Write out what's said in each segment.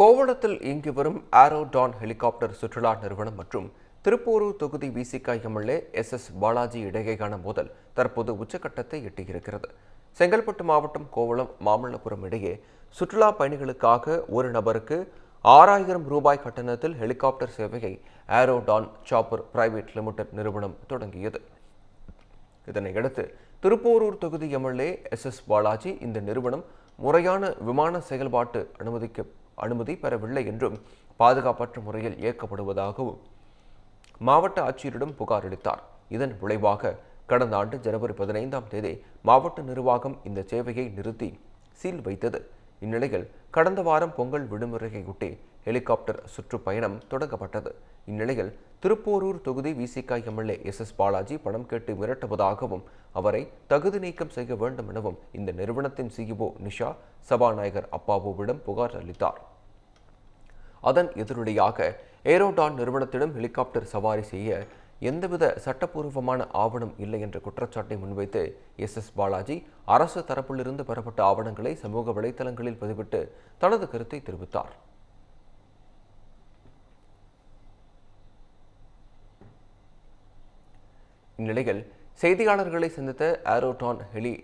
கோவளத்தில் இயங்கி வரும் ஆரோ Don helicopter சுற்றுலா நிறுவனம் மற்றும் திருப்போரூர் தொகுதி VCK MLA S S Balaji இடையேயான மோதல் தற்போது உச்சக்கட்டத்தை எட்டியிருக்கிறது. செங்கல்பட்டு மாவட்டம் கோவளம் மாமல்லபுரம் இடையே சுற்றுலா பயணிகளுக்காக ஒரு நபருக்கு ஆறாயிரம் ரூபாய் கட்டணத்தில் ஹெலிகாப்டர் சேவையை ஆரோடான் சாப்பர் பிரைவேட் லிமிடெட் நிறுவனம் தொடங்கியது. இதனையடுத்து திருப்போரூர் தொகுதி எம்எல்ஏ எஸ் எஸ் பாலாஜி இந்த நிறுவனம் முறையான விமான செயல்பாட்டு அனுமதிக்க அனுமதி பெறவில்லை என்றும் பாதுகாப்பற்ற முறையில் இயக்கப்படுவதாகவும் மாவட்ட ஆட்சியரிடம் புகார் அளித்தார். இதன் விளைவாக கடந்த ஆண்டு ஜனவரி பதினைந்தாம் தேதி மாவட்ட நிர்வாகம் இந்த சேவையை நிறுத்தி சீல் வைத்தது. இந்நிலையில் கடந்த வாரம் பொங்கல் விடுமுறையொட்டி ஹெலிகாப்டர் சுற்றுப்பயணம் தொடங்கப்பட்டது. இந்நிலையில் திருப்போரூர் தொகுதி விசிக எம்எல்ஏ எஸ் எஸ் பாலாஜி பணம் கேட்டு மிரட்டுவதாகவும் அவரை தகுதி நீக்கம் செய்ய வேண்டும் எனவும் இந்த நிறுவனத்தின் சிஇஓ நிஷா சபாநாயகர் அப்பாவுவிடம் புகார் அளித்தார். அதன் எதிரொலியாக ஏரோடான் நிறுவனத்திடம் ஹெலிகாப்டர் சவாரி செய்ய எந்தவித சட்டப்பூர்வமான ஆவணம் இல்லை என்ற குற்றச்சாட்டை முன்வைத்து எஸ் எஸ் பாலாஜி அரசு தரப்பிலிருந்து பெறப்பட்ட ஆவணங்களை சமூக வலைதளங்களில் பதிவிட்டு தனது கருத்தை தெரிவித்தார். இந்நிலையில் செய்தியாளர்களை சந்தித்த ஏரோடான் ஹெலி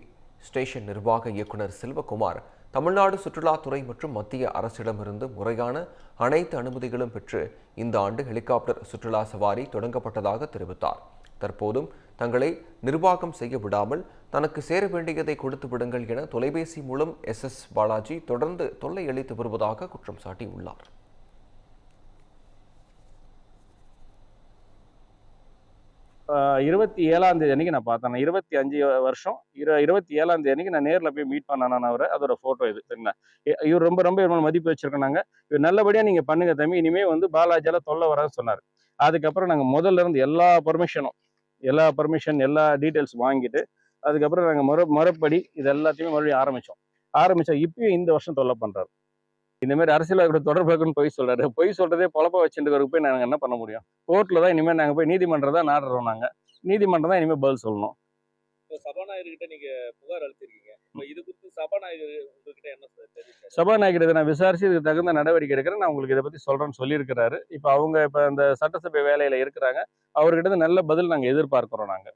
ஸ்டேஷன் நிர்வாக இயக்குனர் செல்வகுமார் தமிழ்நாடு சுற்றுலாத்துறை மற்றும் மத்திய அரசிடமிருந்து முறையான அனைத்து அனுமதிகளும் பெற்று இந்த ஆண்டு ஹெலிகாப்டர் சுற்றுலா சவாரி தொடங்கப்பட்டதாக தெரிவித்தார். தற்போதும் தங்களை நிர்வாகம் செய்ய விடாமல் தனக்கு சேர வேண்டியதை கொடுத்து விடுங்கள் என தொலைபேசி மூலம் எஸ் எஸ் பாலாஜி தொடர்ந்து தொல்லை அளித்து வருவதாக குற்றம் சாட்டியுள்ளார். இருபத்தி ஏழாம் தேதி அன்னைக்கு நான் பார்த்தேன். இருபத்தி அஞ்சு வருஷம் இரு இருபத்தி ஏழாம் தேதி அன்னைக்கு நான் நேரில் போய் மீட் பண்ணேன் அவரை. அதோட ஃபோட்டோ இது சரிங்களா? இவர் ரொம்ப ரொம்ப மதிப்பு வச்சிருக்கோம் இவர் நல்லபடியாக நீங்கள் பண்ணுங்க தம்பி. இனிமே வந்து பாலாஜியால் தொல்லை வரான்னு சொன்னார். அதுக்கப்புறம் நாங்கள் முதல்ல இருந்து எல்லா பர்மிஷனும் எல்லா பர்மிஷன் எல்லா டீட்டெயில்ஸ் வாங்கிட்டு அதுக்கப்புறம் நாங்கள் மறு மறுபடி இது எல்லாத்தையுமே மறுபடியும் ஆரம்பித்தோம் ஆரம்பித்தோம் இப்பயும் இந்த வருஷம் தொல்லை பண்ணுறாரு இந்த மாதிரி அரசியல் தொடர்பு இருக்குன்னு பொய் சொல்றாரு. பொய் சொல்றதே பொழப்ப வச்சுட்டு போய் நாங்கள் என்ன பண்ண முடியும்? கோர்ட்டில் தான் இனிமேல் நாங்கள் போய் நீதிமன்றம் தான் நாடுறோம் நாங்கள் நீதிமன்றம் தான் இனிமேல் பதில் சொல்லணும். சபாநாயகர்கிட்ட நீங்க புகார் அளிச்சிருக்கீங்க இப்போ இது குறித்து சபாநாயகர் உங்ககிட்ட என்ன சபாநாயகர் இதை நான் விசாரிச்சு இதுக்கு தகுந்த நடவடிக்கை எடுக்கிறேன். நான் உங்களுக்கு இதை பற்றி சொல்கிறேன்னு சொல்லியிருக்கிறாரு. இப்போ அவங்க இப்போ அந்த சட்டசபை வேலையில் இருக்கிறாங்க. அவர்கிட்ட நல்ல பதில் நாங்கள் எதிர்பார்க்கிறோம் நாங்கள்